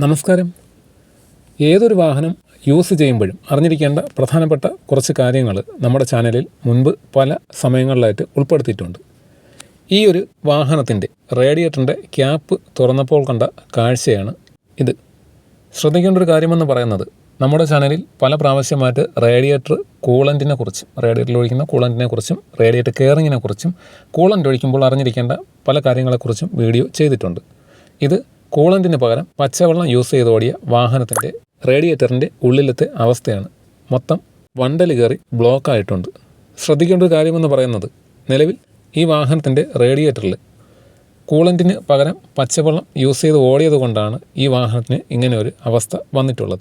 നമസ്കാരം. ഏതൊരു വാഹനം യൂസ് ചെയ്യുമ്പോഴും അറിഞ്ഞിരിക്കേണ്ട പ്രധാനപ്പെട്ട കുറച്ച് കാര്യങ്ങൾ നമ്മുടെ ചാനലിൽ മുൻപ് പല സമയങ്ങളിലായിട്ട് ഉൾപ്പെടുത്തിയിട്ടുണ്ട്. ഈ ഒരു വാഹനത്തിന്റെ റേഡിയേറ്ററിന്റെ ക്യാപ്പ് തുറന്നപ്പോൾ കണ്ട കാഴ്ചയാണ് ഇത്. ശ്രദ്ധിക്കേണ്ട ഒരു കാര്യമെന്ന് പറയുന്നത് നമ്മുടെ ചാനലിൽ പല പ്രാവശ്യമായിട്ട് റേഡിയേറ്റർ കൂളന്റിനെ കുറിച്ചും റേഡിയേറ്ററിൽ ഒഴിക്കുന്ന കൂളന്റിനെ കുറിച്ചും റേഡിയേറ്റർ കെയറിങ്ങിനെ കുറിച്ചും കൂളന്റ് ഒഴിക്കുമ്പോൾ അറിഞ്ഞിരിക്കേണ്ട പല കാര്യങ്ങളെക്കുറിച്ചും വീഡിയോ ചെയ്തിട്ടുണ്ട്. ഇത് കൂളന്റിന് പകരം പച്ചവെള്ളം യൂസ് ചെയ്തോടിയ വാഹനത്തിന്റെ റേഡിയേറ്ററിന്റെ ഉള്ളിലത്തെ അവസ്ഥയാണ്. മൊത്തം വണ്ടൽ കയറി ബ്ലോക്ക് ആയിട്ടുണ്ട്. ശ്രദ്ധിക്കേണ്ട ഒരു കാര്യമെന്ന് പറയുന്നത് നിലവിൽ ഈ വാഹനത്തിന്റെ റേഡിയേറ്ററിൽ കൂളന്റിന് പകരം പച്ചവെള്ളം യൂസ് ചെയ്ത് ഓടിയത് കൊണ്ടാണ് ഈ വാഹനത്തിന് ഇങ്ങനെ ഒരു അവസ്ഥ വന്നിട്ടുള്ളത്.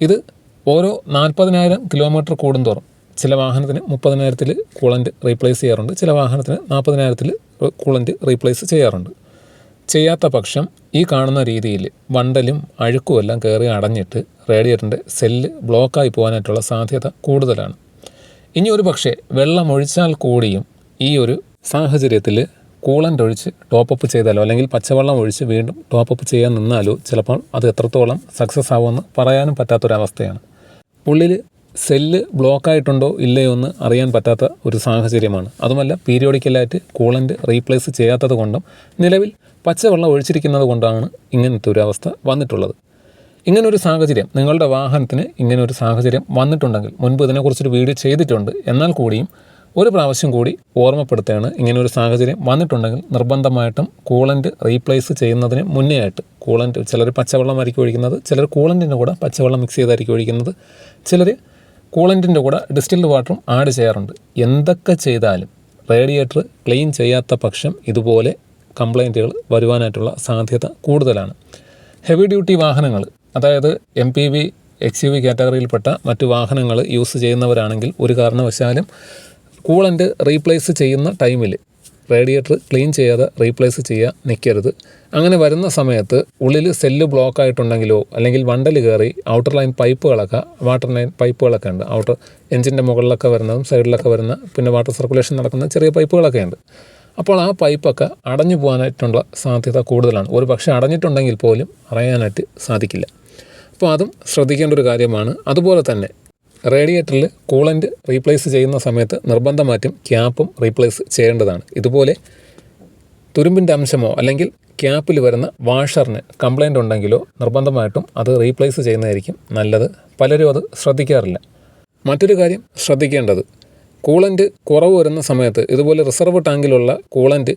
ഇത് ഓരോ നാൽപ്പതിനായിരം കിലോമീറ്റർ കൂടുന്തോറും ചില വാഹനത്തിന് മുപ്പതിനായിരത്തിൽ കൂളന്റ് റീപ്ലേസ് ചെയ്യാറുണ്ട് ചില വാഹനത്തിന് നാൽപ്പതിനായിരത്തിൽ കൂളന്റ് റീപ്ലേസ് ചെയ്യാറുണ്ട്. ചെയ്യാത്ത പക്ഷം ഈ കാണുന്ന രീതിയിൽ വണ്ടലും അഴുക്കുമെല്ലാം കയറി അടഞ്ഞിട്ട് റേഡിയേറ്ററിന്റെ സെല്ല് ബ്ലോക്കായി പോകാനായിട്ടുള്ള സാധ്യത കൂടുതലാണ്. ഇനി ഒരു പക്ഷേ വെള്ളം ഒഴിച്ചാൽ കൂടിയും ഈ ഒരു സാഹചര്യത്തിൽ കൂളന്റ് ഒഴിച്ച് ടോപ്പപ്പ് ചെയ്താലോ അല്ലെങ്കിൽ പച്ചവെള്ളം ഒഴിച്ച് വീണ്ടും ടോപ്പപ്പ് ചെയ്യാൻ നിന്നാലോ ചിലപ്പോൾ അത് എത്രത്തോളം സക്സസ് ആവുമെന്ന് പറയാനും പറ്റാത്തൊരവസ്ഥയാണ്. ഉള്ളിൽ സെല്ല് ബ്ലോക്കായിട്ടുണ്ടോ ഇല്ലയോ എന്ന് അറിയാൻ പറ്റാത്ത ഒരു സാഹചര്യമാണ്. അതുമല്ല പീരിയോഡിക്കലായിട്ട് കൂളന്റ് റീപ്ലേസ് ചെയ്യാത്തത് കൊണ്ടും നിലവിൽ പച്ചവെള്ളം ഒഴിച്ചിരിക്കുന്നത് കൊണ്ടാണ് ഇങ്ങനത്തെ ഒരു അവസ്ഥ വന്നിട്ടുള്ളത്. ഇങ്ങനൊരു സാഹചര്യം നിങ്ങളുടെ വാഹനത്തിന് ഇങ്ങനൊരു സാഹചര്യം വന്നിട്ടുണ്ടെങ്കിൽ മുൻപ് ഇതിനെക്കുറിച്ചൊരു വീഡിയോ ചെയ്തിട്ടുണ്ട് എന്നാൽ കൂടിയും ഒരു പ്രാവശ്യം കൂടി ഓർമ്മപ്പെടുത്തുകയാണ് ഇങ്ങനൊരു സാഹചര്യം വന്നിട്ടുണ്ടെങ്കിൽ നിർബന്ധമായിട്ടും കൂളന്റ് റീപ്ലേസ് ചെയ്യുന്നതിന് മുന്നേ ആയിട്ട് കൂളന്റ് ചിലർ പച്ചവെള്ളമായിരിക്കും ഒഴിക്കുന്നത് ചിലർ കൂളന്റിന്റെ കൂടെ പച്ചവെള്ളം മിക്സ് ചെയ്തായിരിക്കും ഒഴിക്കുന്നത് ചിലർ കൂളന്റിന്റെ കൂടെ ഡിസ്റ്റിൽഡ് വാട്ടറും ആഡ് ചെയ്യാറുണ്ട്. എന്തൊക്കെ ചെയ്താലും റേഡിയേറ്റർ ക്ലീൻ ചെയ്യാത്ത പക്ഷം ഇതുപോലെ കംപ്ലൈന്റുകൾ വരുവാനായിട്ടുള്ള സാധ്യത കൂടുതലാണ്. ഹെവി ഡ്യൂട്ടി വാഹനങ്ങൾ അതായത് M P V X U V കാറ്റഗറിയിൽപ്പെട്ട മറ്റ് വാഹനങ്ങൾ യൂസ് ചെയ്യുന്നവരാണെങ്കിൽ ഒരു കാരണവശാലും കൂളന്റ് റീപ്ലേസ് ചെയ്യുന്ന ടൈമിൽ റേഡിയേറ്റർ ക്ലീൻ ചെയ്യാതെ റീപ്ലേസ് ചെയ്യാൻ നിൽക്കരുത് അങ്ങനെ വരുന്ന സമയത്ത് ഉള്ളിൽ സെല്ല് ബ്ലോക്ക് ആയിട്ടുണ്ടെങ്കിലോ അല്ലെങ്കിൽ വണ്ടൽ കയറി ഔട്ടർ ലൈൻ പൈപ്പുകളൊക്കെ വാട്ടർ ലൈൻ പൈപ്പുകളൊക്കെ ഉണ്ട് ഔട്ടർ എഞ്ചിന്റെ മുകളിലൊക്കെ വരുന്നതും സൈഡിലൊക്കെ വരുന്ന പിന്നെ വാട്ടർ സർക്കുലേഷൻ നടക്കുന്ന ചെറിയ പൈപ്പുകളൊക്കെ ഉണ്ട്. അപ്പോൾ ആ പൈപ്പൊക്കെ അടഞ്ഞു പോകാനായിട്ടുള്ള സാധ്യത കൂടുതലാണ്. ഒരു പക്ഷേ അടഞ്ഞിട്ടുണ്ടെങ്കിൽ പോലും അറിയാനായിട്ട് സാധിക്കില്ല. അപ്പോൾ അതും ശ്രദ്ധിക്കേണ്ട ഒരു കാര്യമാണ്. അതുപോലെ തന്നെ റേഡിയേറ്ററിൽ കൂളന്റ് റീപ്ലേസ് ചെയ്യുന്ന സമയത്ത് നിർബന്ധമായിട്ടും ക്യാപ്പും റീപ്ലേസ് ചെയ്യേണ്ടതാണ്. ഇതുപോലെ തുരുമ്പിന്റെ അംശമോ അല്ലെങ്കിൽ ക്യാപ്പിൽ വരുന്ന വാഷറിന് കംപ്ലൈന്റ് ഉണ്ടെങ്കിലോ നിർബന്ധമായിട്ടും അത് റീപ്ലേസ് ചെയ്യുന്നതായിരിക്കും നല്ലത്. പലരും അത് ശ്രദ്ധിക്കാറില്ല. മറ്റൊരു കാര്യം ശ്രദ്ധിക്കേണ്ടത് കൂളന്റ് കുറവ് വരുന്ന സമയത്ത് ഇതുപോലെ റിസർവ് ടാങ്കിലുള്ള കൂളന്റ്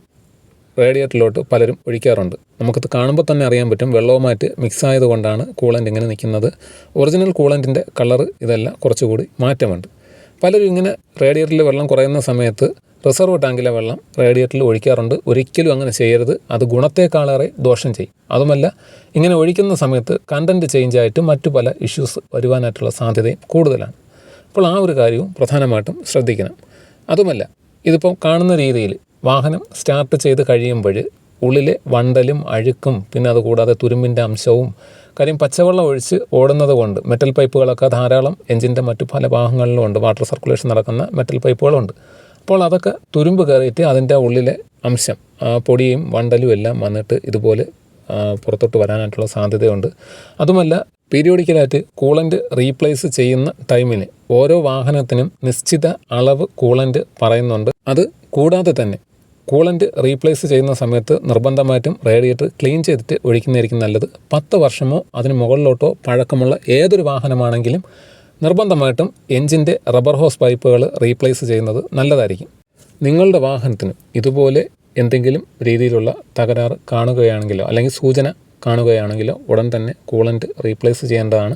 റേഡിയേറ്ററിലോട്ട് പലരും ഒഴിക്കാറുണ്ട്. നമുക്കത് കാണുമ്പോൾ തന്നെ അറിയാൻ പറ്റും വെള്ളവുമായിട്ട് മിക്സ് ആയതുകൊണ്ടാണ് കൂളന്റ് ഇങ്ങനെ നിൽക്കുന്നത്. ഒറിജിനൽ കൂളന്റിന്റെ കളർ ഇതല്ല കുറച്ചുകൂടി മാറ്റമുണ്ട്. പലരും ഇങ്ങനെ റേഡിയേറ്ററിൽ വെള്ളം കുറയുന്ന സമയത്ത് റിസർവ് ടാങ്കിലെ വെള്ളം റേഡിയേറ്ററിൽ ഒഴിക്കാറുണ്ട്. ഒരിക്കലും അങ്ങനെ ചെയ്യരുത്. അത് ഗുണത്തേക്കാളേറെ ദോഷം ചെയ്യും. അതുമല്ല ഇങ്ങനെ ഒഴിക്കുന്ന സമയത്ത് കണ്ടന്റ് ചേഞ്ച് ആയിട്ട് മറ്റു പല ഇഷ്യൂസ് വരുവാനായിട്ടുള്ള സാധ്യതയും കൂടുതലാണ്. അപ്പോൾ ആ ഒരു കാര്യവും പ്രധാനമായിട്ടും ശ്രദ്ധിക്കണം. അതുമല്ല ഇതിപ്പോൾ കാണുന്ന രീതിയിൽ വാഹനം സ്റ്റാർട്ട് ചെയ്ത് കഴിയുമ്പോൾ ഉള്ളിലെ വണ്ടലും അഴുക്കും പിന്നെ അതുകൂടാതെ തുരുമ്പിന്റെ അംശവും കാര്യം പച്ചവെള്ളം ഒഴിച്ച് ഓടുന്നത് കൊണ്ട് മെറ്റൽ പൈപ്പുകളൊക്കെ ധാരാളം എഞ്ചിന്റെ മറ്റു പല ഭാഗങ്ങളിലും ഉണ്ട്. വാട്ടർ സർക്കുലേഷൻ നടക്കുന്ന മെറ്റൽ പൈപ്പുകളുണ്ട്. അപ്പോൾ അതൊക്കെ തുരുമ്പ് കയറിയിട്ട് അതിന്റെ ഉള്ളിലെ അംശം പൊടിയും വണ്ടലും എല്ലാം വന്നിട്ട് ഇതുപോലെ പുറത്തോട്ട് വരാനായിട്ടുള്ള സാധ്യതയുണ്ട്. അതുമല്ല പീരിയോഡിക്കലായിട്ട് കൂളന്റ് റീപ്ലേസ് ചെയ്യുന്ന ടൈമിന് ഓരോ വാഹനത്തിനും നിശ്ചിത അളവ് കൂളന്റ് പറയുന്നുണ്ട്. അത് കൂടാതെ തന്നെ കൂളന്റ് റീപ്ലേസ് ചെയ്യുന്ന സമയത്ത് നിർബന്ധമായിട്ടും റേഡിയേറ്റർ ക്ലീൻ ചെയ്തിട്ട് ഒഴിക്കുന്നതായിരിക്കും നല്ലത്. പത്ത് വർഷമോ അതിന് മുകളിലോട്ടോ പഴക്കമുള്ള ഏതൊരു വാഹനമാണെങ്കിലും നിർബന്ധമായിട്ടും എഞ്ചിന്റെ റബ്ബർ ഹോസ് പൈപ്പുകൾ റീപ്ലേസ് ചെയ്യുന്നത് നല്ലതായിരിക്കും. നിങ്ങളുടെ വാഹനത്തിന് ഇതുപോലെ എന്തെങ്കിലും രീതിയിലുള്ള തകരാറ് കാണുകയാണെങ്കിലോ അല്ലെങ്കിൽ സൂചന കാണുകയാണെങ്കിലോ ഉടൻ തന്നെ കൂളന്റ് റീപ്ലേസ് ചെയ്യേണ്ടതാണ്.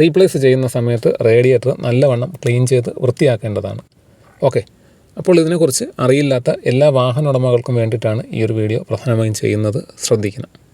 റീപ്ലേസ് ചെയ്യുന്ന സമയത്ത് റേഡിയേറ്റർ നല്ലവണ്ണം ക്ലീൻ ചെയ്ത് വൃത്തിയാക്കേണ്ടതാണ്. ഓക്കെ അപ്പോൾ ഇതിനെക്കുറിച്ച് അറിയില്ലാത്ത എല്ലാ വാഹന ഉടമകൾക്കും വേണ്ടിയിട്ടാണ് ഈ ഒരു വീഡിയോ പ്രധാനമായും ചെയ്യുന്നത്. ശ്രദ്ധിക്കണം.